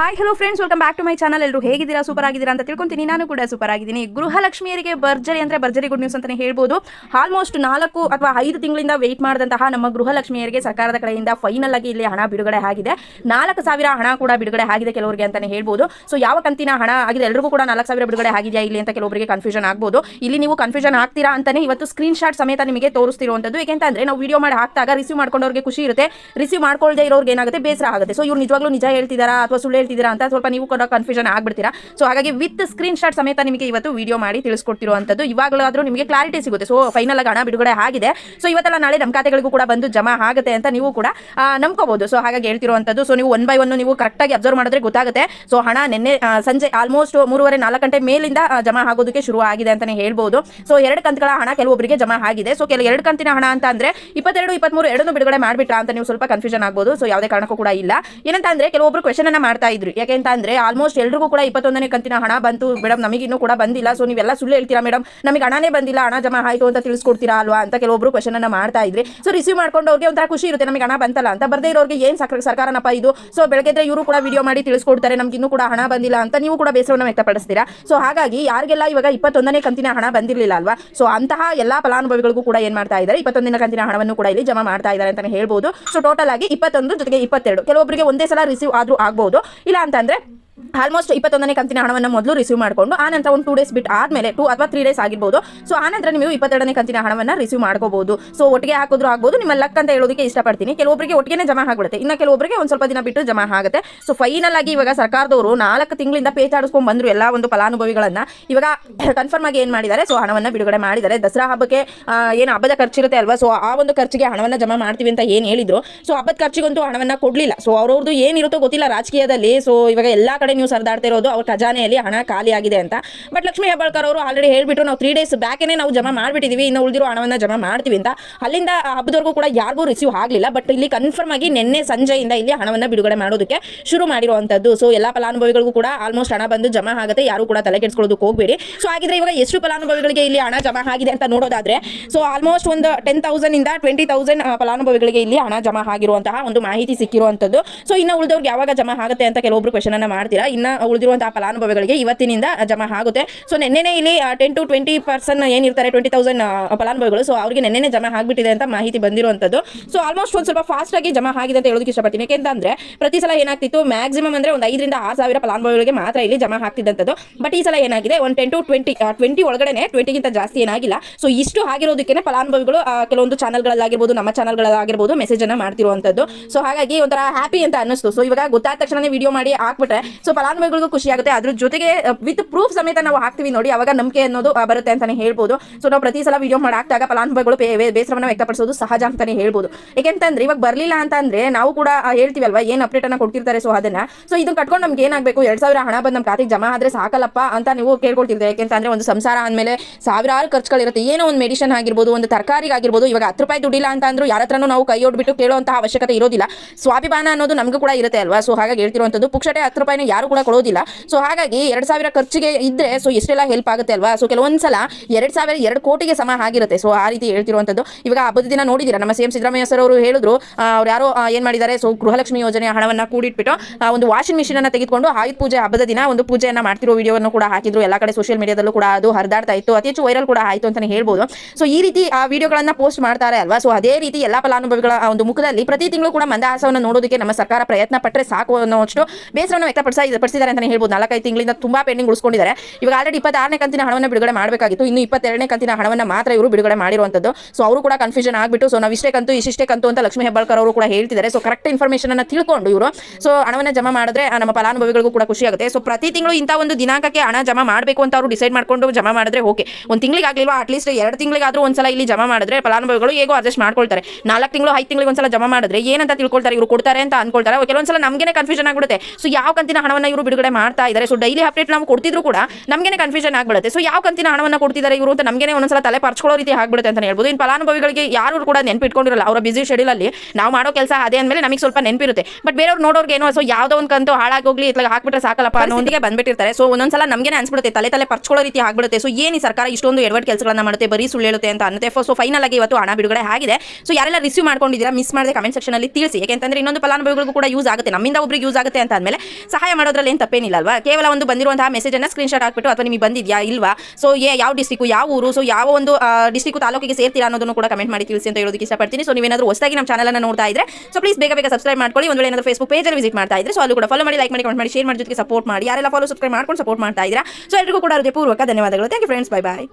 Hi hello friends welcome back to my channel ಎಲ್ಲರೂ ಹೇಗಿದ್ದೀರಾ? Super ಆಗಿದ್ದೀರಾ ಅಂತ ತಿಳ್ಕೊಂತೀನಿ. ನಾನು ಕೂಡ ಸೂಪರ್ ಆಗಿದ್ದೀನಿ. ಗೃಹಲಕ್ಷ್ಮಿಯರಿಗೆ ಭರ್ಜರಿ ಅಂದರೆ ಭರ್ಜರಿ ಗುಡ್ ನ್ಯೂಸ್ ಅಂತಾನೆ ಹೇಳ್ಬೋದು. ಆಲ್ಮೋಸ್ಟ್ ನಾಲ್ಕು ಅಥವಾ ಐದು ತಿಂಗಳಿಂದ ವೆಯ್ಟ್ ಮಾಡಿದಂತಹ ನಮ್ಮ ಗೃಹಲಕ್ಷ್ಮಿಯರಿಗೆ ಸರ್ಕಾರದ ಕಡೆಯಿಂದ ಫೈನಲ್ ಆಗಿ ಇಲ್ಲಿ ಹಣ ಬಿಡುಗಡೆ ಆಗಿದೆ. ನಾಲ್ಕು ಸಾವಿರ ಹಣ ಕೂಡ ಬಿಡುಗಡೆ ಆಗಿದೆ ಕೆಲವರಿಗೆ ಅಂತಾನೆ ಹೇಳ್ಬೋದು. ಸೊ ಯಾವ ಕಂತಿನ ಹಣ ಆಗಿದೆ? ಎಲ್ಲರಿಗೂ ಕೂಡ ನಾಲ್ಕು ಸಾವಿರ ಬಿಡುಗಡೆ ಆಗಿದೆಯಾ ಇಲ್ಲಿ ಅಂತ ಕೆಲವರಿಗೆ ಕನ್ಫ್ಯೂಷನ್ ಆಗ್ಬೋದು. ಇಲ್ಲಿ ನೀವು ಕನ್ಫ್ಯೂಷನ್ ಆಗ್ತೀರಾ ಅಂತಾನೆ ಇವತ್ತು ಸ್ಕ್ರೀನ್ ಶಾಟ್ ಸಮೇತ ನಿಮಗೆ ತೋರಿಸ್ತಿರುವಂಥದ್ದು. ಯಾಕೆಂತಂದ್ರೆ ನಾವು ವಿಡಿಯೋ ಮಾಡಿ ಹಾಕ್ತಾಗ ರಿಸೀವ್ ಮಾಡ್ಕೊಂಡವ್ರಿಗೆ ಖುಷಿ ಇರುತ್ತೆ. ರಿಸೀವ್ ಮಾಡ್ಕೊಳ್ಳದೆ ಇರೋರಿಗೆ ಏನಾಗುತ್ತೆ? ಬೇಸರ ಆಗುತ್ತೆ. ಸೊ ಇವ್ರು ನಿಜವಾಗ್ಲೂ ನಿಜ ಹೇಳ್ತಿದಾರಾ ಅಥವಾ ಸುಳ್ಳು ಹೇಳ್ತಿದ್ದೀರಾ ಅಂತ ಸ್ವಲ್ಪ ನೀವು ಕೂಡ ಕನ್ಫ್ಯೂಷನ್ ಆಗ್ಬಿಡ್ತೀರಾ. ಸೊ ಹಾಗಾಗಿ ವಿತ್ ಸ್ಕ್ರೀನ್ ಶಾಟ್ ಸಮೇತ ನಿಮಗೆ ಇವತ್ತು ವಿಡಿಯೋ ಮಾಡಿ ತಿಳಿಸ್ಕೊಡ್ತಿರುವಂಥದ್ದು. ಇವಾಗಲಾದರೂ ನಿಮಗೆ ಕ್ಲಾರಿಟಿ ಸಿಗುತ್ತೆ. ಸೊ ಫೈನಲ್ ಆಗಿ ಹಣ ಬಿಡುಗಡೆ ಆಗಿದೆ. ಸೊ ಇವತ್ತೆಲ್ಲ ನಾಳೆ ನಮ್ಮ ಖಾತೆಗಳಿಗೂ ಕೂಡ ಬಂದು ಜಮಾ ಆಗುತ್ತೆ ಅಂತ ನೀವು ಕೂಡ ನಂಬ್ಕೋಬಹುದು ಸೊ ಹಾಗಾಗಿ ಹೇಳ್ತಿರುವಂಥದ್ದು. ಸೊ ನೀವು ಒನ್ ಬೈ ಒನ್ ನೀವು ಕರೆಕ್ಟಾಗಿ ಅಬ್ಸರ್ವ್ ಮಾಡಿದ್ರೆ ಗೊತ್ತಾಗುತ್ತೆ. ಸೊ ಹಣ ನಿನ್ನೆ ಸಂಜೆ ಆಲ್ಮೋಸ್ಟ್ ಮೂರುವರೆ ನಾಲ್ಕು ಗಂಟೆ ಮೇಲಿಂದ ಜಮಾ ಆಗೋದಕ್ಕೆ ಶುರು ಆಗಿದೆ ಅಂತಾನೆ ಹೇಳ್ಬೋದು. ಸೊ ಎರಡು ಕಂತುಗಳ ಹಣ ಕೆಲವೊಬ್ಬರಿಗೆ ಜಮಾ ಆಗಿದೆ. ಸೊ ಕೆಲ ಎರಡು ಕಂತಿನ ಹಣ ಅಂತ ಅಂದರೆ ಇಪ್ಪತ್ತೆರಡು ಇಪ್ಪತ್ತ್ಮೂರು ಎರಡನ್ನೂ ಬಿಡುಗಡೆ ಮಾಡಿಬಿಟ್ಟ ಅಂತ ನೀವು ಸ್ವಲ್ಪ ಕನ್ಫ್ಯೂಷನ್ ಆಗ್ಬೋದು. ಸೊ ಯಾವುದೇ ಕಾರಣಕ್ಕೂ ಕೂಡ ಇಲ್ಲ. ಏನಂತ ಅಂದರೆ ಕೆಲವೊಬ್ರು ಕ್ವೆಶನ್ ಮಾಡ್ತಾ ಇದ್ರು ಯಾಕೆಂತ ಅಂದ್ರೆ ಆಲ್ಮೋಸ್ಟ್ ಎಲ್ರಿಗೂ ಕೂಡ ಇಪ್ಪತ್ತೊಂದನೇ ಕಂತಿನ ಹಣ ಬಂತು. ಮೇಡಮ್ ನಮಗೆ ಇನ್ನೂ ಕೂಡ ಬಂದಿಲ್ಲ. ಸೊ ನೀವೆಲ್ಲ ಸುಳ್ಳು ಹೇಳ್ತೀರಾ ಮೇಡಮ್ ನಮಗೆ ಹಣನೇ ಬಂದಿಲ್ಲ. ಹಣ ಜಮಾ ಆಯಿತು ಅಂತ ತಿಳಿಸ್ಕೊಡ್ತೀರಾ ಅಲ್ವಾ ಅಂತ ಕೆಲವೊಬ್ರು ಕ್ವಶನ್ ಅನ್ನ ಮಾಡ್ತಾ ಇದ್ರಿ. ಸೊ ರಿಸೀವ್ ಮಾಡ್ಕೊಂಡವ್ರಿಗೆ ಒಂಥರ ಖುಷಿ ಇರುತ್ತೆ. ನಮಗೆ ಹಣ ಬಂತಲ್ಲ ಅಂತ. ಬರ್ದೇ ಇರೋರಿಗೆ ಏನ್ ಸರ್ಕಾರನಪ್ಪ ಇದು? ಸೊ ಬೆಳಗ್ಗೆ ಇವರು ಕೂಡ ವಿಡಿಯೋ ಮಾಡಿ ತಿಳಿಸ್ಕೊಡ್ತಾರೆ. ನಮ್ಗೆ ಇನ್ನೂ ಕೂಡ ಹಣ ಬಂದಿಲ್ಲ ಅಂತ ನೀವು ಕೂಡ ಬೇಸರವನ್ನು ವ್ಯಕ್ತಪಡಿಸ್ತೀರಾ? ಸೊ ಹಾಗಾಗಿ ಯಾರಿಗೆಲ್ಲ ಇವಾಗ ಇಪ್ಪತ್ತೊಂದನೇ ಕಂತಿನ ಹಣ ಬಂದಿರಲಿಲ್ಲ ಅಲ್ವಾ? ಸೊ ಅಂತಹ ಎಲ್ಲಾ ಫಲಾನುಭವಿಗಳಿಗೂ ಕೂಡ ಏನ್ ಮಾಡ್ತಾ ಇದ್ದಾರೆ? ಇಪ್ಪತ್ತೊಂದನೇ ಕಂತಿನ ಹಣವನ್ನು ಕೂಡ ಇಲ್ಲಿ ಜಮಾ ಮಾಡ್ತಾ ಇದ್ದಾರೆ ಅಂತಾನೆ ಹೇಳ್ಬೋದು. ಸೊ ಟೋಟಲ್ ಆಗಿ ಇಪ್ಪತ್ತೊಂದು ಜೊತೆಗೆ ಇಪ್ಪತ್ತೆರಡು. ಕೆಲವೊಬ್ಬರಿಗೆ ಒಂದೇ ಸಲ ರಿಸೀವ್ ಆದ್ರೂ ಆಗ್ಬೋದು. ಇಲ್ಲ ಅಂತಂದ್ರೆ ಆಲ್ಮೋಸ್ಟ್ ಇಪ್ಪತ್ತೊಂದನೇ ಕಂತಿನ ಹಣವನ್ನು ಮೊದಲು ರಿಸೀವ್ ಮಾಡಿಕೊಂಡು, ಆ ನಂತರ ಒಂದು ಟೂ ಡೇಸ್ ಬಿಟ್ಟು ಆದಮೇಲೆ ಟೂ ಅಥವಾ ತ್ರೀ ಡೇಸ್ ಆಗಿರ್ಬೋದು. ಸೊ ಆ ನಂತರ ನೀವು ಇಪ್ಪತ್ತೆರಡನೇ ಕಂತಿನ ಹಣವನ್ನು ರಿಸೀವ್ ಮಾಡ್ಕೋಬಹುದು ಸೊ ಒಟ್ಟಿಗೆ ಹಾಕಿದ್ರು ಆಗ್ಬೋದು. ನಿಮ್ಮ ಲಕ್ ಅಂತ ಹೇಳೋದಕ್ಕೆ ಇಷ್ಟಪಡ್ತೀನಿ. ಕೆಲವೊಬ್ಬರಿಗೆ ಒಟ್ಟಿಗೆ ಜಮಾ ಆಗ್ಬಿಡುತ್ತೆ. ಇನ್ನು ಕೆಲವೊಬ್ಬರಿಗೆ ಒಂದು ಸ್ವಲ್ಪ ದಿನ ಬಿಟ್ಟು ಜಮಾ ಆಗುತ್ತೆ. ಸೊ ಫೈನಲ್ ಆಗಿ ಇವಾಗ ಸರ್ಕಾರದವರು ನಾಲ್ಕು ತಿಂಗಳಿಂದ ಪೇಚಾಡಿಸ್ಕೊಂಡು ಬಂದ್ರು ಎಲ್ಲ ಒಂದು ಫಲಾನುಭವಿಗಳನ್ನ. ಇವಾಗ ಕನ್ಫರ್ಮ್ ಆಗಿ ಏನು ಮಾಡಿದ್ದಾರೆ? ಸೊ ಹಣವನ್ನು ಬಿಡುಗಡೆ ಮಾಡಿದ್ದಾರೆ. ದಸರಾ ಹಬ್ಬಕ್ಕೆ ಏನು ಹಬ್ಬದ ಖರ್ಚಿರುತ್ತೆ ಅಲ್ವಾ? ಸೊ ಆ ಒಂದು ಖರ್ಚಿಗೆ ಹಣವನ್ನು ಜಮಾ ಮಾಡ್ತೀವಿ ಅಂತ ಏನು ಹೇಳಿದ್ರು. ಸೊ ಹಬ್ಬದ ಖರ್ಚಿಗಂತೂ ಹಣವನ್ನು ಕೊಡಲಿಲ್ಲ. ಸೊ ಅವ್ರವ್ರದ್ದು ಏನಿರುತ್ತೋ ಗೊತ್ತಿಲ್ಲ ರಾಜಕೀಯದಲ್ಲಿ. ಸೊ ಇವಾಗ ಎಲ್ಲ ಕಡೆ ನೀವು ಸರಿದಾಡ್ತಾ ಇರೋದು, ಅವ್ರ ಖಜಾನೆಯಲ್ಲಿ ಹಣ ಖಾಲಿ ಆಗಿದೆ ಅಂತ. ಬಟ್ ಲಕ್ಷ್ಮೀ ಹೆಬ್ಬಾಳ್ಕರ್ ಅವರು ಆಲ್ರೆಡಿ ಹೇಳ್ಬಿಟ್ಟು ನಾವು ತ್ರೀ ಡೇಸ್ ಬ್ಯಾಕೇನೆ ನಾವು ಜಮಾ ಮಾಡಿಬಿಟ್ಟಿದ್ದೀವಿ ಇನ್ನು ಉಳಿದಿರೋ ಹಣವನ್ನು ಜಮಾ ಮಾಡ್ತೀವಿ ಅಂತ. ಅಲ್ಲಿಂದ ಹಬ್ಬದವರೆಗೂ ಕೂಡ ಯಾರಿಗೂ ರಿಸೀವ್ ಆಗಲಿಲ್ಲ ಬಟ್ ಇಲ್ಲಿ ಕನ್ಫರ್ಮ್ ಆಗಿ ನಿನ್ನೆ ಸಂಜೆಯಿಂದ ಇಲ್ಲಿ ಹಣವನ್ನು ಬಿಡುಗಡೆ ಮಾಡೋದಕ್ಕೆ ಶುರು ಮಾಡಿರುವಂಥದ್ದು ಸೊ ಎಲ್ಲ ಫಲಾನುಭವಿಗಳಿಗೂ ಕೂಡ ಆಲ್ಮೋಸ್ಟ್ ಹಣ ಬಂದು ಜಮಾ ಆಗುತ್ತೆ, ಯಾರು ಕೂಡ ತಲೆ ಕೆಡಿಸ್ಕೊಳ್ಳೋದಕ್ಕೆ ಹೋಗಬೇಡಿ. ಸೊ ಹಾಗಿದ್ರೆ ಇವಾಗ ಎಷ್ಟು ಫಲಾನುಭವಿಗಳಿಗೆ ಇಲ್ಲಿ ಹಣ ಜಮಾ ಆಗಿದೆ ಅಂತ ನೋಡೋದಾದ್ರೆ ಸೊ ಆಲ್ಮೋಸ್ಟ್ ಒಂದು ಟೆನ್ ತೌಸಂಡ್ ಇಂದ ಟ್ವೆಂಟಿ ತೌಸಂಡ್ ಫಲಾನುಭವಿಗಳಿಗೆ ಇಲ್ಲಿ ಹಣ ಜಮಾ ಆಗಿರುವಂತಹ ಒಂದು ಮಾಹಿತಿ ಸಿಕ್ಕಿರುವಂಥದ್ದು ಸೊ ಇನ್ನು ಉಳಿದವ್ರಿಗೆ ಯಾವಾಗ ಜಮಾ ಆಗುತ್ತೆ ಅಂತ ಕೆಲವೊಬ್ರು ಕ್ವೆಶನ್ ಅನ್ನ ಮಾಡ್ತೀರಾ ಇನ್ನ ಉಳಿದಿರುವಂತಹ ಫಲಾನುಭವಿಗಳಿಗೆ ಇವತ್ತಿನಿಂದ ಜಮಾ ಆಗುತ್ತೆ. ಸೊ ನೆನ್ನೆನೇ ಇಲ್ಲಿ ಟೆನ್ ಟು ಟ್ವೆಂಟಿ ಪರ್ಸನ್ ಏನಿರ್ತಾರೆ ಟ್ವೆಂಟಿ ತೌಸಂಡ್ ಫಲಾನುಭವಿಗಳು. ಸೊ ಅವರಿಗೆ ನೆನ್ನೆನೇ ಜಮಾ ಆಗಿಬಿಟ್ಟಿದೆ ಅಂತ ಮಾಹಿತಿ ಬಂದಿರುವಂಥದ್ದು. ಸೊ ಆಲ್ಮೋಸ್ಟ್ ಒಂದು ಸ್ವಲ್ಪ ಫಾಸ್ಟ್ ಆಗಿ ಜಮಾ ಆಗಿದೆ ಅಂತ ಹೇಳೋದಕ್ಕೆ ಇಷ್ಟಪಡ್ತೀನಿ. ಯಾಕೆಂತಂದ್ರೆ, ಪ್ರತಿ ಸಲ ಏನಾಗ್ತಿತ್ತು ಮ್ಯಾಕ್ಸಿಮಮ್ ಅಂದ್ರೆ ಒಂದು ಐದರಿಂದ ಆರು ಸಾವಿರ ಫಲಾನುಭವಿಗಳಿಗೆ ಮಾತ್ರ ಇಲ್ಲಿ ಜಮಾ ಆಗ್ತಿದ್ದಂಥದ್ದು. ಬಟ್ ಈ ಸಲ ಏನಾಗಿದೆ, ಒಂದು ಟೆನ್ ಟು ಟ್ವೆಂಟಿ ಟ್ವೆಂಟಿ ಒಳಗಡೆ ಟ್ವೆಂಟಿಗಿಂತ ಜಾಸ್ತಿ ಏನಾಗಿಲ್ಲ. ಸೊ ಇಷ್ಟು ಆಗಿರೋದಕ್ಕೆ ಫಲಾನುಭವಿಗಳು ಕೆಲವೊಂದು ಚಾನಲ್ಗಳಲ್ಲಾಗಿರ್ಬೋದು ನಮ್ಮ ಚಾನಲ್ಗಳಾಗಿರ್ಬೋದು ಮೆಸೇಜ್ ಅನ್ನ ಮಾಡ್ತಿರುವಂಥದ್ದು. ಸೊ ಹಾಗಾಗಿ ಒಂಥರ ಹ್ಯಾಪಿ ಅಂತ ಅನ್ನಿಸ್ತು. ಸೊ ಇವಾಗ ಗೊತ್ತಾದ ತಕ್ಷಣ ವಿಡಿಯೋ ಮಾಡಿ ಹಾಕ್ಬಿಟ್ರೆ ಸೊ ಫಲಾನುಭವಿಗಳಿಗೂ ಖುಷಿ ಆಗುತ್ತೆ ಅದ್ರ ಜೊತೆಗೆ ವಿತ್ ಪ್ರೂಫ್ ಸಮೇತ ನಾವು ಹಾಕ್ತೀವಿ ನೋಡಿ, ಅವಾಗ ನಂಬಿಕೆ ಅನ್ನೋದು ಬರುತ್ತೆ ಅಂತಾನೆ ಹೇಳ್ಬೋದು. ಸೊ ನಾವು ಪ್ರತಿ ಸಲ ವಿಡಿಯೋ ಮಾಡಿ ಹಾಕ್ದಾಗ ಫಲಾನುಭವಿಗಳು ಬೇಸರವನ್ನು ವ್ಯಕ್ತಪಡಿಸೋದು ಸಹಜ ಅಂತಾನೆ ಹೇಳ್ಬೋದು. ಯಾಕೆಂತಂದ್ರೆ ಇವಾಗ ಬರಲಿಲ್ಲ ಅಂತಂದ್ರೆ, ನಾವು ಕೂಡ ಹೇಳ್ತೀವಲ್ವ, ಏನು ಅಪ್ಡೇಟ್ ಅನ್ನ ಕೊಡ್ತಿರ್ತಾರೆ. ಸೊ ಅದನ್ನ. ಸೊ ಇದನ್ನ ಕಟ್ಕೊಂಡು ನಮ್ಗೆ ಏನಾಗಬೇಕು? ಎರಡ್ ಸಾವಿರ ಹಣ ಬಂದು ನಮ್ಮ ಖಾತೆಗೆ ಜಮಾ ಆದ್ರೆ ಸಾಕಲ್ಲಪ್ಪ ಅಂತ ನೀವು ಕೇಳ್ಕೊಳ್ತಿರ್ತೀರಿ. ಯಾಕೆಂತಂದ್ರೆ ಒಂದು ಸಂಸಾರ ಅಂದಮೇಲೆ ಸಾವಿರಾರು ಖರ್ಚುಗಳಿರುತ್ತೆ. ಏನೋ ಒಂದು ಮೆಡಿಷನ್ ಆಗಿರ್ಬೋದು, ಒಂದು ತರಕಾರಿ ಆಗಿರ್ಬೋದು, ಇವಾಗ ಹತ್ತು ರೂಪಾಯಿ ದುಡ್ಡಿಲ್ಲ ಅಂತ ಅಂದ್ರೂ ಯಾರ ಹತ್ರನೂ ನಾವು ಕೈ ಹೊಡ್ಬಿಟ್ಟು ಕೇಳುವಂತಹ ಅವಶ್ಯಕತೆ ಇರೋದಿಲ್ಲ. ಸ್ವಾಭಿಮಾನ ಅನ್ನೋದು ನಮಗೂ ಕೂಡ ಇರುತ್ತೆ ಅಲ್ವಾ? ಸೊ ಹಾಗಾಗಿ ಹೇಳ್ತಿರುವಂಥದ್ದು, ಪುಕ್ಷಟೆ ಹತ್ತು ರೂಪಾಯಿನ ಯಾರು ಕೂಡ ಕೊಡೋದಿಲ್ಲ. ಸೊ ಹಾಗಾಗಿ ಎರಡು ಸಾವಿರ ಖರ್ಚಿಗೆ ಇದ್ರೆ ಸೊ ಎಷ್ಟೆಲ್ಲ ಹೆಲ್ಪ್ ಆಗುತ್ತೆ ಅಲ್ವಾ? ಸೊ ಕೆಲವೊಂದ್ಸಲ ಎರಡು ಸಾವಿರ ಎರಡು ಕೋಟಿಗೆ ಸಮ ಆಗಿರುತ್ತೆ. ಸೊ ಆ ರೀತಿ ಹೇಳ್ತಿರುವಂಥದ್ದು ಇವಾಗ ಹಬ್ಬದ ದಿನ ನೋಡಿದ್ದೀರಾ ನಮ್ಮ ಸಿ ಎಂ ಸಿದ್ದರಾಮಯ್ಯ ಸರ್ ಅವರು ಹೇಳಿದ್ರು ಅವ್ರು ಯಾರೋ ಏನು ಮಾಡಿದ್ದಾರೆ? ಸೊ ಗೃಹಲಕ್ಷ್ಮಿ ಯೋಜನೆ ಹಣವನ್ನ ಕೂಡಿಟ್ಬಿಟ್ಟು ಒಂದು ವಾಷಿಂಗ್ ಮಿಷಿನ್ ಅನ್ನ ತೆಗೆದುಕೊಂಡು ಆಯುಧ ಪೂಜೆ ಹಬ್ಬದ ದಿನ ಒಂದು ಪೂಜೆಯನ್ನ ಮಾಡ್ತಿರೋ ವಿಡಿಯೋವನ್ನು ಕೂಡ ಹಾಕಿದ್ರು. ಎಲ್ಲ ಕಡೆ ಸೋಷಿಯಲ್ ಮೀಡಿಯಾದಲ್ಲೂ ಕೂಡ ಅದು ಹರಿದಾಡ್ತಾ ಇತ್ತು. ಅತಿ ಹೆಚ್ಚು ವೈರಲ್ ಕೂಡ ಆಯಿತು ಅಂತಾನೆ ಹೇಳ್ಬೋದು. ಸೊ ಈ ರೀತಿ, ಆ, ವಿಡಿಯೋಗಳನ್ನು ಪೋಸ್ಟ್ ಮಾಡ್ತಾರೆ ಅಲ್ವಾ? ಸೊ ಅದೇ ರೀತಿ ಎಲ್ಲ ಫಲಾನುಭವಿಗಳ ಒಂದು ಮುಖದಲ್ಲಿ ಪ್ರತಿ ತಿಂಗಳು ಕೂಡ ಮಂದಹಾಸವನ್ನು ನೋಡೋದಕ್ಕೆ ನಮ್ಮ ಸರ್ಕಾರ ಪ್ರಯತ್ನ ಪಟ್ಟರೆ ಸಾಕು ಅನ್ನೋಷ್ಟು ಬೇಸರವನ್ನು ವ್ಯಕ್ತಪಡಿಸ ಪಡಿಸಿದ್ದಾರೆ ಅಂತಲೇ ಹೇಳ್ಬೋದು. ನಾಲ್ಕೈದು ತಿಂಗಳಿಂದ ತುಂಬಾ ಪೆಂಡಿಂಗ್ ಉಳಿಸ್ಕೊಂಡಿದ್ದಾರೆ. ಇವಾಗ ಆಲ್ರೆಡಿ ಇಪ್ಪತ್ತಾರನೇ ಕಂತಿನ ಹಣವನ್ನು ಬಿಡುಗಡೆ ಮಾಡಬೇಕಾಗಿತ್ತು. ಇನ್ನು ಇಪ್ಪತ್ತೆರಡನೇ ಕಂತಿನ ಹಣವನ್ನು ಮಾತ್ರ ಇವರು ಬಿಡುಗಡೆ ಮಾಡಿರುವಂಥದ್ದು ಸೊ ಅವರು ಕೂಡ ಕನ್ಫ್ಯೂಷನ್ ಆಗಿಬಿಟ್ಟು ಸೊ ನಾವು ಇಷ್ಟೇ ಕಂತು ಇಷ್ಟೇ ಕಂತು ಅಂತ ಲಕ್ಷ್ಮೀ ಹೆಬ್ಬಾಳ್ಕರ್ ಅವರು ಕೂಡ ಹೇಳ್ತಿದ್ದಾರೆ. ಸೊ ಕರೆಕ್ಟ್ ಇನ್ಫಾರ್ಮೇಷನ್ ಅನ್ನು ತಿಳ್ಕೊಂಡು ಇವರು. ಸೊ ಹಣವನ್ನು ಜಮಾ ಮಾಡಿದ್ರೆ ನಮ್ಮ ಫಲಾನುಭವಿಗಳಿಗೂ ಕೂಡ ಖುಷಿ ಆಗುತ್ತೆ. ಸೊ ಪ್ರತಿ ತಿಂಗಳು ಇಂಥ ಒಂದು ದಿನಾಂಕಕ್ಕೆ ಹಣ ಜಮಾ ಮಾಡಬೇಕು ಅಂತ ಅವರು ಡಿಸೈಡ್ ಮಾಡ್ಕೊಂಡು ಜಮಾ ಮಾಡಿದ್ರೆ ಓಕೆ ಒಂದು ತಿಂಗಳಿಗೆ ಆಗಲಿಲ್ವಾ ಅಟ್ಲೀಸ್ಟ್ ಎರಡು ತಿಂಗಳಿಗಾದರೂ ಒಂದ್ಸಲ ಇಲ್ಲಿ ಜಮಾ ಮಾಡಿದ್ರೆ ಫಲಾನುಭವಿಗಳು ಹೇಗೋ ಅಡ್ಜಸ್ಟ್ ಮಾಡ್ಕೊಳ್ತಾರೆ. ನಾಲ್ಕು ತಿಂಗಳು, ಐದು ತಿಂಗಳಿಗೆ ಒಂದ್ಸಲ ಜಮಾ ಮಾಡಿದ್ರೆ ಏನಂತ ತಿಳ್ಕೊಳ್ತಾರೆ? ಇವರು ಕೊಡ್ತಾರೆ ಅಂತ ಅನ್ಕೊಳ್ತಾರೆ. ಕೆಲವೊಂದ್ಸಲ ನಮಗೆ ಕನ್ಫ್ಯೂಷನ್ ಆಗಿಬಿಡುತ್ತೆ. ಸೊ ಯಾವ ಕಂತಿನ ಹಣವನ್ನು ಇವರು ಬಿಡುಗಡೆ ಮಾಡ್ತಾ ಇದ್ದಾರೆ ಸೊ ಡೈಲಿ ಅಪ್ಡೇಟ್ ನಾವು ಕೊಡ್ತಿದ್ರು ಕೂಡ ನಮಗೆ ಕನ್ಫ್ಯೂಷನ್ ಆಗ್ಬಿಡುತ್ತೆ. ಸೊ ಯಾವ ಕಂತಿನ ಹಣವನ್ನು ಕೊಡ್ತಿದ್ದಾರೆ ಇವರು ಅಂತ ನಮಗೇನೆ ಒಂದೊಂದ್ಸಲ ತಲೆ ಪರ್ಚ್ಕೊಳ್ಳೋ ರೀತಿ ಆಗ್ಬಿಡುತ್ತೆ ಅಂತ ಹೇಳ್ಬೋದು. ಇನ್ನು ಫಲಾನುಭವಿಗಳಿಗೆ ಯಾರು ಕೂಡ ನೆನಪಿಟ್ಕೊಂಡಿರಲ್ಲ ಅವರ ಬಿಸಿ ಶೆಡ್ಯೂಲ್ ಅಲ್ಲಿ ನಾವು ಮಾಡೋ ಕೆಲಸ ಅದೇ ಅಂದಮೇಲೆ ನಮಗೆ ಸ್ವಲ್ಪ ನೆನಪಿರುತ್ತೆ. ಬಟ್ ಬೇರೆಯವ್ರು ನೋಡೋರ್ಗೆ ಏನೋ ಸೊ ಯಾವುದೋ ಒಂದು ಕಂತು ಹಾಳಾಗೋಗ್ಲಿ ಇತ್ಲಾಗ ಹಾಕ್ಬಿಟ್ರೆ ಸಾಕಲ್ಲಪ್ಪ ಅನ್ನೋದಿಗೆ ಬಂದ್ಬಿಟ್ಟಿರ್ತಾರೆ. ಸೊ ಒಂದೊಂದ್ಸಲ ನಮಗೆ ಅನ್ಸ್ಬಿಡುತ್ತೆ ತಲೆ ತಲೆ ಪರ್ಚ್ಕೊಳ್ಳೋ ರೀತಿ ಆಗ್ಬಿಡುತ್ತೆ. ಸೊ ಏನು ಸರ್ಕಾರ ಇಷ್ಟೊಂದು ಎಡವಟ್ ಕೆಲಸಗಳನ್ನ ಮಾಡುತ್ತೆ ಬರೀ ಸುಳ್ಳು ಹೇಳುತ್ತೆ ಅಂತ ಅನ್ನತ್ತೆ. ಸೊ ಫೈನಲ್ ಆಗಿ ಇವತ್ತು ಹಣ ಬಿಡುಗಡೆ ಆಗಿದೆ. ಸೊ ಯಾರೆಲ್ಲ ರಿಸೀವ್ ಮಾಡ್ಕೊಂಡಿದ್ದೀರಾ ಮಿಸ್ ಮಾಡಿದೆ ಕಮೆಂಟ್ ಸೆಕ್ಷನ್ ಅಲ್ಲಿ ತಿಳಿಸಿ. ಯಾಕೆಂತಂದ್ರೆ ಇನ್ನೊಂದು ಫಲಾನುಭವಿಗಳಿಗೂ ಕೂಡ ಯೂಸ್ ಆಗುತ್ತೆ ನಮ್ಮಿಂದ ಒಬ್ರಿಗೆ ಯೂಸ್ ಆಗುತ್ತೆ ಅಂತ ಅಂದಮೇಲೆ ಸಹಾಯ ಮಾಡೋದ್ರಲ್ಲಿ ಏನು ತಪ್ಪೇನಿಲ್ಲ ಅಲ್ವಾ? ಕೇವಲ ಒಂದು ಬಂದಿರುವಂತಹ ಮೆಸೇಜನ್ನು ಸ್ಕ್ರೀನ್ಶಾಟ್ ಹಾಕ್ಬಿಟ್ಟು ಅಥವಾ ನಿಮಗೆ ಬಂದಿದ್ಯಾ ಇಲ್ವಾ? ಸೊ ಏ, ಯಾವ ಡಿಸ್ಟಿಕ್ಕು ಯಾವ ಊರು? ಸೊ ಯಾವ ಒಂದು ಡಿಸ್ಟಿಕ್ಕು ತಾಲೂಕಿಗೆ ಸೇರ್ತೀರಾ ಅನ್ನೋದನ್ನು ಕೂಡ ಕಮೆಂಟ್ ಮಾಡಿ ತಿಳಿಸಿ ಅಂತ ಹೇಳೋದಕ್ಕೆ ಇಷ್ಟಪಡ್ತೀನಿ. ಸೊ ನೀವೇನಾದರೂ ಹೊಸದಾಗಿ ನಮ್ಮ ಚಾನಲನ್ನು ನೋಡ್ತಾ ಇದ್ರೆ ಸೊ ಪ್ಲೀಸ್ ಬೇಗ ಬೇಗ ಸಬ್ಸ್ಕ್ರೈಬ್ ಮಾಡ್ಕೊಳ್ಳಿ. ಒಂದು ವೇಳೆ ಏನಾದರೂ ಫೇಸ್ಬುಕ್ ಪೇಜಲ್ಲಿ ವಿಸಿಟ್ ಮಾಡ್ತಾ ಇದ್ರೆ ಸೊ ಅಲ್ಲೂ ಕೂಡ ಫಾಲೋ ಮಾಡಿ ಲೈಕ್ ಮಾಡಿ ಕಮೆಂಟ್ ಮಾಡಿ ಶೇರ್ ಮಾಡಿ ಜೊತೆಗೆ ಸಪೋರ್ಟ್ ಮಾಡಿ. ಯಾರೆಲ್ಲ ಫಾಲೋ ಸಬ್ಸ್ಕ್ರೈಬ್ ಮಾಡ್ಕೊಂಡು ಸಪೋರ್ಟ್ ಮಾಡ್ತಾ ಇದ್ದೀರಾ? ಸೊ ಎಲ್ಲರಿಗೂ ಕೂಡ ಹೃದಯಪೂರ್ವಕ ಧನ್ಯವಾದಗಳು. Thank you friends bye bye